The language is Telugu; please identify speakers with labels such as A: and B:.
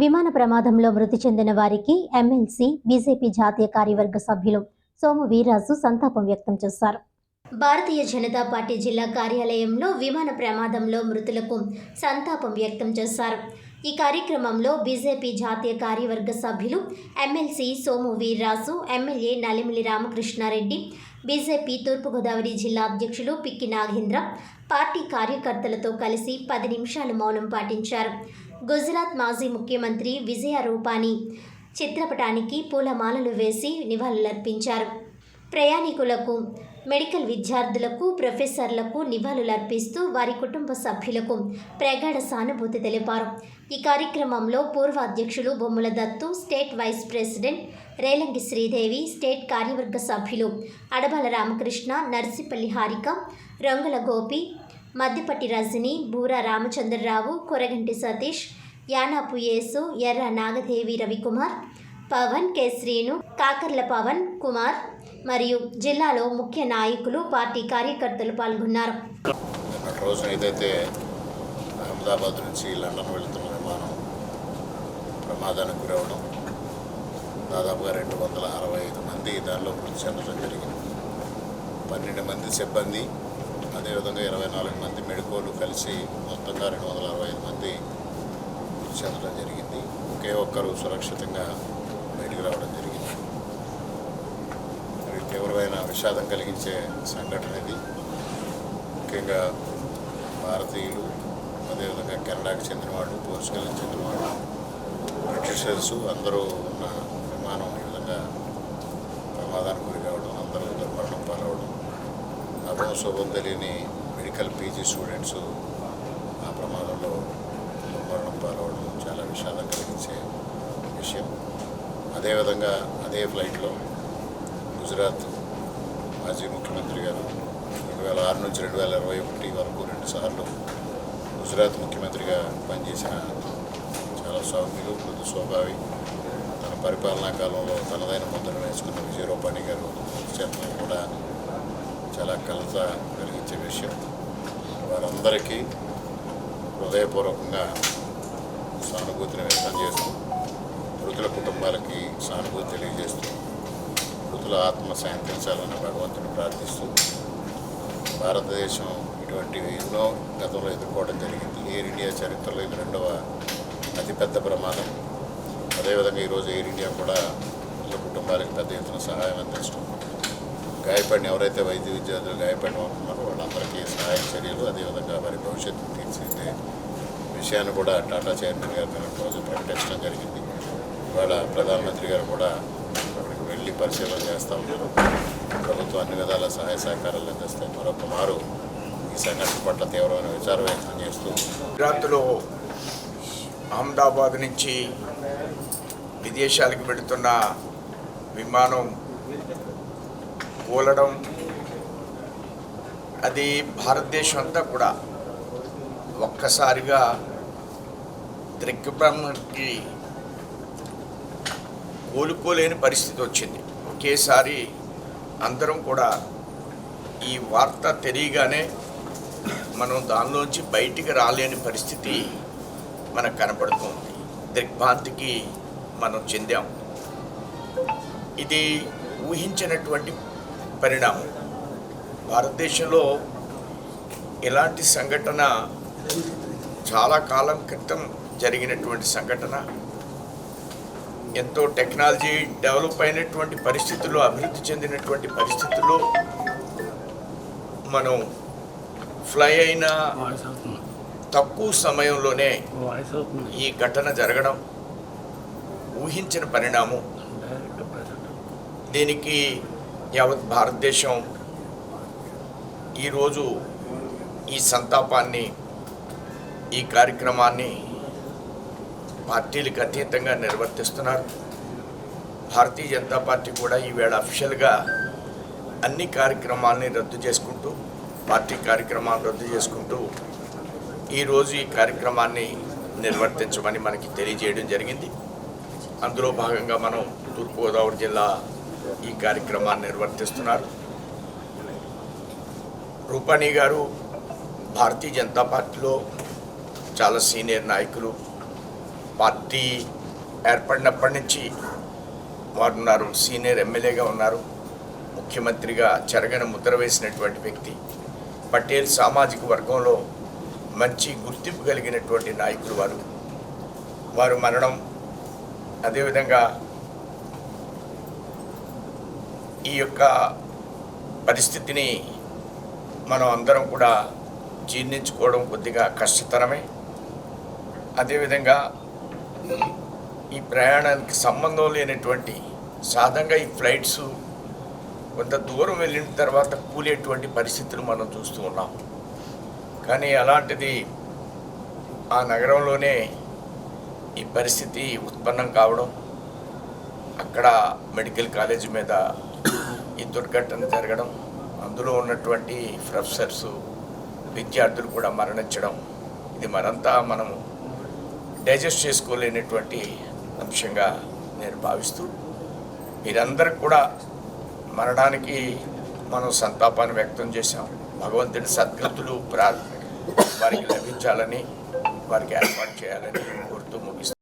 A: విమాన ప్రమాదంలో మృతి చెందిన వారికి ఎమ్మెల్సీ బీజేపీ జాతీయ కార్యవర్గ సభ్యులు సోము వీర్రాజు సంతాపం వ్యక్తం చేశారు. భారతీయ జనతా పార్టీ జిల్లా కార్యాలయంలో విమాన ప్రమాదంలో మృతులకు సంతాపం వ్యక్తం చేశారు. ఈ కార్యక్రమంలో బీజేపీ జాతీయ కార్యవర్గ సభ్యులు MLC Somu Veerraju MLA Nalimili Ramakrishna Reddy BJP Thurpu Godavari జిల్లా అధ్యక్షులు పిక్కి నాగేంద్ర పార్టీ కార్యకర్తలతో కలిసి పది నిమిషాలు మౌనం పాటించారు. గుజరాత్ మాజీ ముఖ్యమంత్రి విజయ రూపానీ చిత్రపటానికి పూలమాలలు వేసి నివాళులర్పించారు. ప్రయాణికులకు మెడికల్ విద్యార్థులకు ప్రొఫెసర్లకు నివాళులర్పిస్తూ వారి కుటుంబ సభ్యులకు ప్రగాఢ సానుభూతి తెలిపారు. ఈ కార్యక్రమంలో పూర్వ అధ్యక్షులు Bommala Dattu state vice president Relangi Sridevi state కార్యవర్గ సభ్యులు అడబల రామకృష్ణ నర్సిపల్లి హారిక రంగుల గోపి మద్దిపట్టి రజని బూరా రామచంద్రరావు కొరగంటి సతీష్ యానాపు యేసు ఎర్ర నాగదేవి రవికుమార్ పవన్ కె శ్రీను కాకర్ల పవన్ కుమార్ మరియు జిల్లాలో ముఖ్య నాయకులు పార్టీ కార్యకర్తలు పాల్గొన్నారు.
B: రోజున ఏదైతే అహ్మదాబాద్ నుంచి లండన్ వెళుతున్న విమానం ప్రమాదానికి గురవడం దాదాపుగా రెండు వందల అరవై ఐదు మంది దానిలో మృతి చెందడం జరిగింది. పన్నెండు మంది సిబ్బంది అదేవిధంగా ఇరవై నాలుగు మంది మెడికోలు కలిసి మొత్తంగా రెండు వందల అరవై ఐదు మంది మృతి చెందడం జరిగింది. ఒకే ఒక్కరు సురక్షితంగా బయటికి రావడం జరిగింది. మరి తీవ్రమైన విషాదం కలిగించే సంఘటన ఇది. ముఖ్యంగా భారతీయులు అదేవిధంగా కెనడాకి చెందిన వాళ్ళు పోర్చుగల్కి చెందిన వాళ్ళు బ్రిటిషర్స్ అందరూ ఉన్న విమానం ఈ విధంగా ప్రమాదానికి గురి కావడం అందరూ దుర్మరణం పాలవడం అభం శుభం తెలియని మెడికల్ పీజీ స్టూడెంట్స్ ఆ ప్రమాదంలో మరణం పాలవడం చాలా విషాదం కలిగించే విషయం. అదేవిధంగా అదే ఫ్లైట్లో గుజరాత్ మాజీ ముఖ్యమంత్రి గారు రెండు వేల ఆరు నుంచి రెండు వేల ఇరవై ఒకటి వరకు రెండుసార్లు గుజరాత్ ముఖ్యమంత్రిగా పనిచేసిన చాలా సౌమ్యులు మృదు స్వభావి. తన పరిపాలనా కాలంలో తనదైన ముద్రను వేసుకున్న విజయ రూపాణి గారు చేతనం కూడా చాలా కలత కలిగించే విషయం. వారందరికీ హృదయపూర్వకంగా సానుభూతిని వ్యక్తం చేస్తూ మృతుల కుటుంబాలకి సానుభూతి తెలియజేస్తూ మృతుల ఆత్మ శాంతించాలని భగవంతుని ప్రార్థిస్తూ భారతదేశం ఇటువంటి ఎన్నో గతంలో ఎదుర్కోవడం జరిగింది. ఎయిర్ ఇండియా చరిత్రలో ఇది రెండవ అతిపెద్ద ప్రమాదం. అదేవిధంగా ఈరోజు ఎయిర్ ఇండియా కూడా మృతుల కుటుంబాలకు పెద్ద ఎత్తున సహాయం అందించడం. గాయపడిన ఎవరైతే వైద్య విద్యార్థులు గాయపడిన ఉన్నారో వాళ్ళందరికీ సహాయ చర్యలు అదేవిధంగా వారి భవిష్యత్తు తీర్చిదిద్దే విషయాన్ని కూడా టాటా చైర్మన్ గారు నిన్న రోజు ప్రకటించడం జరిగింది. ఇవాళ ప్రధానమంత్రి గారు కూడా అక్కడికి వెళ్ళి పరిశీలన చేస్తూ ఉన్నారు. ప్రభుత్వం అన్ని విధాల సహాయ సహకారాలు అందిస్తాయి. మరొక మారు ఈ సంఘటన పట్ల తీవ్రమైన విచారం వ్యక్తం చేస్తూ
C: గుజరాత్లో అహ్మదాబాద్ నుంచి విదేశాలకు వెళుతున్న విమానం కూలడం అది భారతదేశం అంతా కూడా ఒక్కసారిగా త్రిగ్బ్రహ్మకి కోలుకోలేని పరిస్థితి వచ్చింది. ఒకేసారి అందరం కూడా ఈ వార్త తెలియగానే మనం దానిలోంచి బయటికి రాలేని పరిస్థితి మనకు కనపడుతుంది. దిగ్భ్రాంతికి మనం చెందాం. ఇది ఊహించినటువంటి పరిణామం. భారతదేశంలో ఇలాంటి సంఘటన చాలా కాలం క్రితం జరిగినటువంటి సంఘటన. ఎంతో టెక్నాలజీ డెవలప్ అయినటువంటి పరిస్థితుల్లో అభివృద్ధి చెందినటువంటి పరిస్థితుల్లో మనం ఫ్లై అయిన తక్కువ సమయంలోనే ఈ ఘటన జరగడం ఊహించిన పరిణామం. దీనికి యావత్ భారతదేశం ఈరోజు ఈ సంతాపాన్ని ఈ కార్యక్రమాన్ని పార్టీలకు అతీతంగా నిర్వర్తిస్తున్నారు. భారతీయ జనతా పార్టీ కూడా ఈవేళ అఫీషియల్గా అన్ని కార్యక్రమాలని రద్దు చేసుకుంటూ పార్టీ కార్యక్రమాలను రద్దు చేసుకుంటూ ఈరోజు ఈ కార్యక్రమాన్ని నిర్వర్తించమని మనకి తెలియజేయడం జరిగింది. అందులో భాగంగా మనం తూర్పుగోదావరి జిల్లా ఈ కార్యక్రమాన్ని నిర్వర్తిస్తున్నారు. రూపాణి గారు భారతీయ జనతా పార్టీలో చాలా సీనియర్ నాయకులు. పార్టీ ఏర్పడినప్పటి నుంచి వారు ఉన్నారు సీనియర్ ఎమ్మెల్యేగా ఉన్నారు. ముఖ్యమంత్రిగా చెరగని ముద్ర వేసినటువంటి వ్యక్తి. పటేల్ సామాజిక వర్గంలో మంచి గుర్తింపు కలిగినటువంటి నాయకులు వారు. వారు మరణం అదేవిధంగా ఈ యొక్క పరిస్థితిని మనం అందరం కూడా జీర్ణించుకోవడం కొద్దిగా కష్టతరమే. అదేవిధంగా ఈ ప్రయాణానికి సంబంధం లేనటువంటి సాధంగా ఈ ఫ్లైట్స్ కొంత దూరం వెళ్ళిన తర్వాత కూలేటువంటి పరిస్థితులు మనం చూస్తూ ఉన్నాం. కానీ అలాంటిది ఆ నగరంలోనే ఈ పరిస్థితి ఉత్పన్నం కావడం అక్కడ మెడికల్ కాలేజీ మీద ఈ దుర్ఘటన జరగడం అందులో ఉన్నటువంటి ప్రొఫెసర్స్ విద్యార్థులు కూడా మరణించడం ఇది మరంతా మనము డైజెస్ట్ చేసుకోలేనటువంటి అంశంగా నేను భావిస్తూ మీరందరూ కూడా మరణానికి మనం సంతాపాన్ని వ్యక్తం చేశాం. భగవంతుడి సద్గతులు ప్రా వారికి లభించాలని వారికి ఏర్పాటు చేయాలని కోరుతూ ముగిస్తాం